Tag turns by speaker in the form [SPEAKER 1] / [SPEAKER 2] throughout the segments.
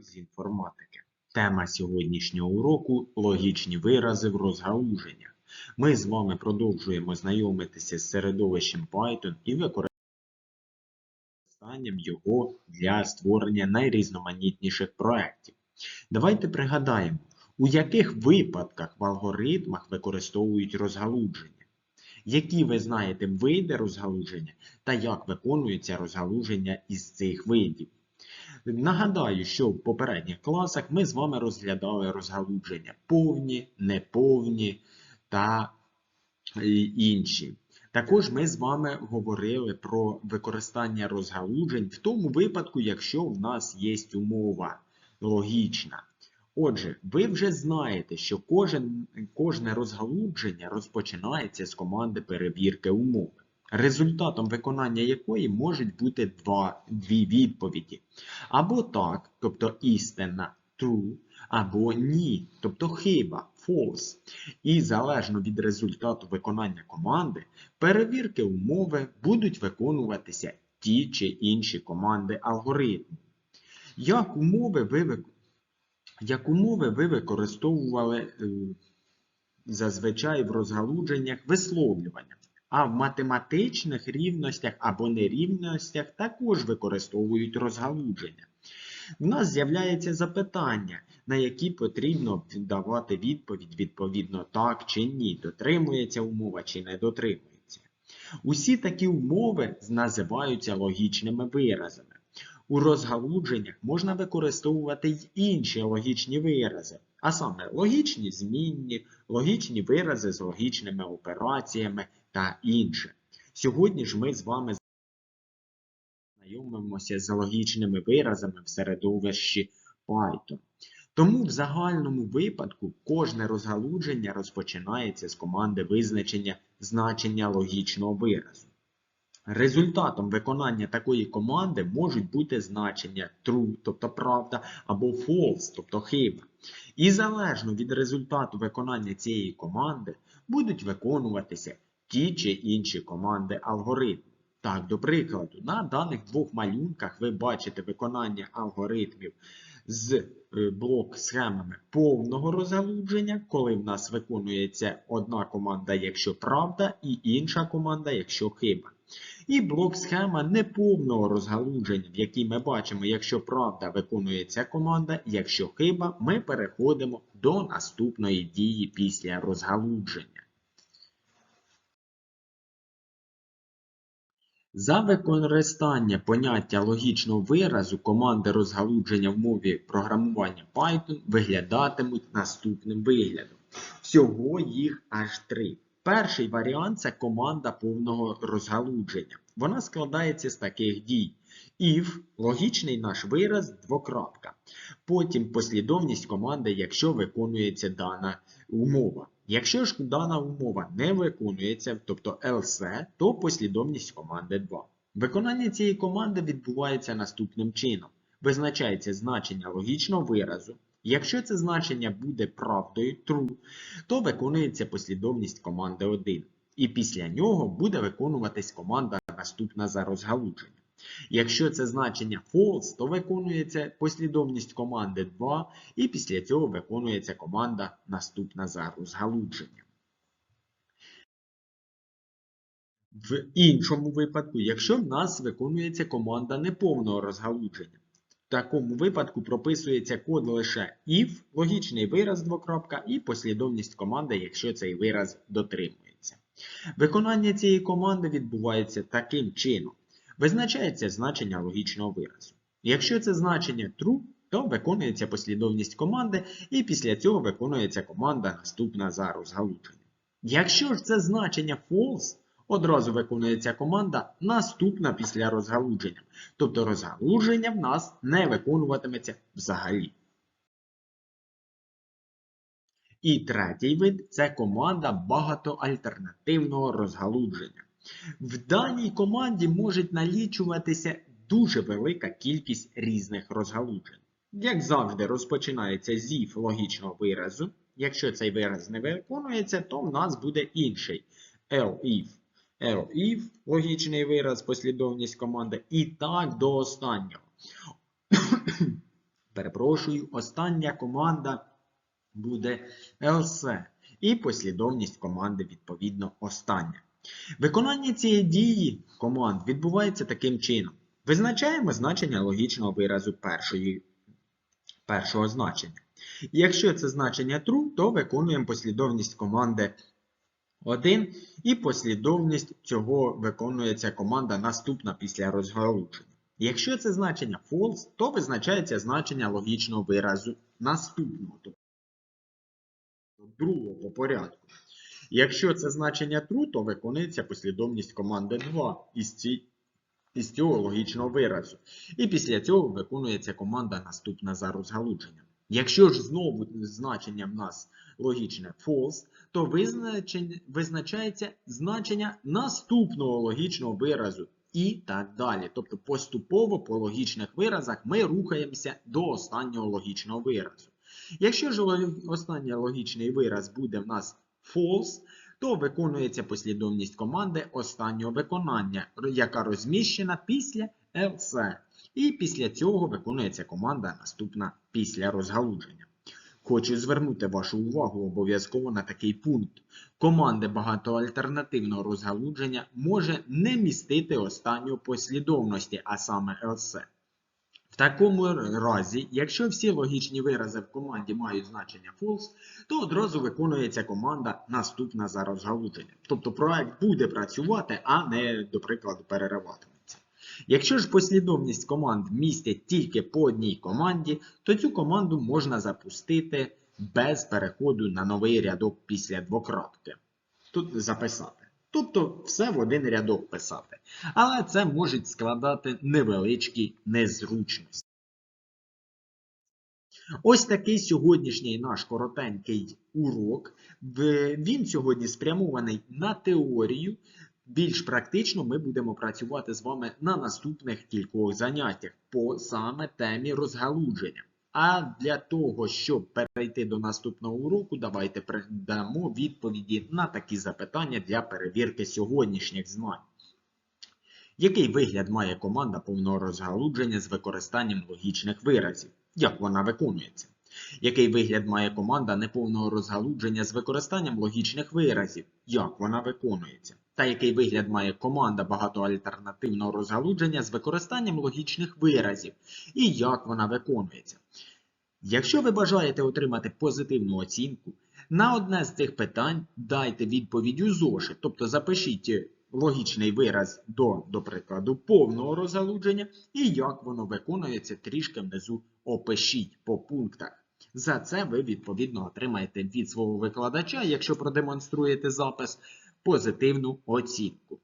[SPEAKER 1] З інформатики. Тема сьогоднішнього уроку логічні вирази в розгалуженнях. Ми з вами продовжуємо знайомитися з середовищем Python і використанням його для створення найрізноманітніших проєктів. Давайте пригадаємо, у яких випадках в алгоритмах використовують розгалудження. Які ви знаєте види розгалуження та як виконується розгалуження із цих видів. Нагадаю, що в попередніх класах ми з вами розглядали розгалудження повні, неповні та е, інші. Також ми з вами говорили про використання розгалуджень в тому випадку, якщо в нас є умова логічна. Отже, ви вже знаєте, що кожен, кожне розгалудження розпочинається з команди перевірки умови результатом виконання якої можуть бути два, дві відповіді. Або так, тобто істина true, або ні, тобто хиба false. І залежно від результату виконання команди, перевірки умови будуть виконуватися ті чи інші команди алгоритму. Як умови ви, як умови ви використовували е, зазвичай в розгалудженнях висловлювання? А в математичних рівностях або нерівностях також використовують розгалудження. В нас з'являється запитання, на які потрібно давати відповідь відповідно так чи ні, дотримується умова чи не дотримується. Усі такі умови називаються логічними виразами. У розгалудженнях можна використовувати й інші логічні вирази, а саме логічні змінні, логічні вирази з логічними операціями та інше. Сьогодні ж ми з вами знайомимося з логічними виразами в середовищі Python. Тому в загальному випадку кожне розгалудження розпочинається з команди визначення значення логічного виразу. Результатом виконання такої команди можуть бути значення true, тобто правда, або false, тобто хиба. І залежно від результату виконання цієї команди будуть виконуватися ті чи інші команди алгоритму. Так, до прикладу, на даних двох малюнках ви бачите виконання алгоритмів з е, блок-схемами повного розгалудження, коли в нас виконується одна команда, якщо правда, і інша команда, якщо хиба. І блок-схема неповного розгалудження, в якій ми бачимо, якщо правда виконується команда, якщо хиба, ми переходимо до наступної дії після розгалудження. За використання поняття логічного виразу команди розгалудження в мові програмування Python виглядатимуть наступним виглядом. Всього їх аж три. Перший варіант це команда повного розгалудження. Вона складається з таких дій. If логічний наш вираз двокрапка. Потім послідовність команди, якщо виконується дана умова. Якщо ж дана умова не виконується, тобто else, то послідовність команди 2. Виконання цієї команди відбувається наступним чином. Визначається значення логічного виразу. Якщо це значення буде правдою true, то виконується послідовність команди 1. І після нього буде виконуватись команда наступна за розгалудження. Якщо це значення false, то виконується послідовність команди 2, і після цього виконується команда наступна за розгалудженням. В іншому випадку, якщо в нас виконується команда неповного розгалудження, в такому випадку прописується код лише if, логічний вираз двокрапка, і послідовність команди, якщо цей вираз дотримується. Виконання цієї команди відбувається таким чином. Визначається значення логічного виразу. Якщо це значення true, то виконується послідовність команди, і після цього виконується команда наступна за розгалудженням. Якщо ж це значення false, одразу виконується команда наступна після розгалудження. Тобто розгалудження в нас не виконуватиметься взагалі. І третій вид це команда багатоальтернативного розгалудження. В даній команді можуть налічуватися дуже велика кількість різних розгалуджень. Як завжди, розпочинається з if логічного виразу. Якщо цей вираз не виконується, то в нас буде інший elif. elif логічний вираз, послідовність команди, і так до останнього. Перепрошую, остання команда буде else. І послідовність команди відповідно остання. Виконання цієї дії команд відбувається таким чином. Визначаємо значення логічного виразу першої, першого значення. Якщо це значення true, то виконуємо послідовність команди 1 і послідовність цього виконується команда наступна після розгалуження. Якщо це значення false, то визначається значення логічного виразу наступного, тобто другого по порядку. Якщо це значення true, то виконується послідовність команди 2 із, ці, із цього логічного виразу. І після цього виконується команда наступна за розгалудженням. Якщо ж знову значення в нас логічне false, то визначається значення наступного логічного виразу і так далі. Тобто поступово по логічних виразах ми рухаємося до останнього логічного виразу. Якщо ж останній логічний вираз буде в нас false, то виконується послідовність команди останнього виконання, яка розміщена після else. І після цього виконується команда наступна після розгалудження. Хочу звернути вашу увагу обов'язково на такий пункт. Команда багатоальтернативного розгалудження може не містити останньої послідовності, а саме else. В такому разі, якщо всі логічні вирази в команді мають значення false, то одразу виконується команда наступна за розгалудження. Тобто проект буде працювати, а не, до прикладу, перериватиметься. Якщо ж послідовність команд містять тільки по одній команді, то цю команду можна запустити без переходу на новий рядок після двокрапки. Тут записати. Тобто все в один рядок писати. Але це може складати невеличкі незручності. Ось такий сьогоднішній наш коротенький урок. Він сьогодні спрямований на теорію. Більш практично ми будемо працювати з вами на наступних кількох заняттях по саме темі розгалудження. А для того, щоб перейти до наступного уроку, давайте дамо відповіді на такі запитання для перевірки сьогоднішніх знань. Який вигляд має команда повного розгалудження з використанням логічних виразів? Як вона виконується? Який вигляд має команда неповного розгалудження з використанням логічних виразів? Як вона виконується? Та який вигляд має команда багатоальтернативного розгалудження з використанням логічних виразів? І як вона виконується? Якщо ви бажаєте отримати позитивну оцінку, на одне з цих питань дайте відповідь у зошит, тобто запишіть логічний вираз до, до прикладу, повного розгалудження і як воно виконується, трішки внизу опишіть по пунктах. За це ви відповідно отримаєте від свого викладача, якщо продемонструєте запис, позитивну оцінку.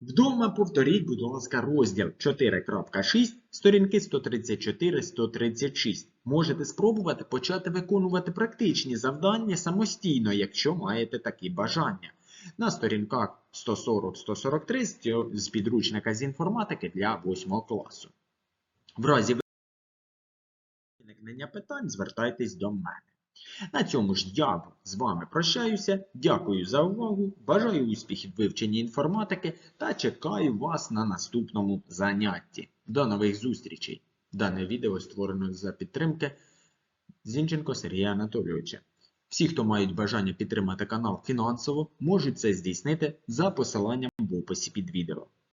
[SPEAKER 1] Вдома повторіть, будь ласка, розділ 4.6, сторінки 134-136. Можете спробувати почати виконувати практичні завдання самостійно, якщо маєте такі бажання. На сторінках 140-143 з підручника з інформатики для 8 класу. В разі виникнення питань звертайтесь до мене. На цьому ж я з вами прощаюся. Дякую за увагу. Бажаю успіхів в вивченні інформатики та чекаю вас на наступному занятті. До нових зустрічей! Дане відео створено за підтримки Зінченко Сергія Анатолійовича. Всі, хто мають бажання підтримати канал фінансово, можуть це здійснити за посиланням в описі під відео.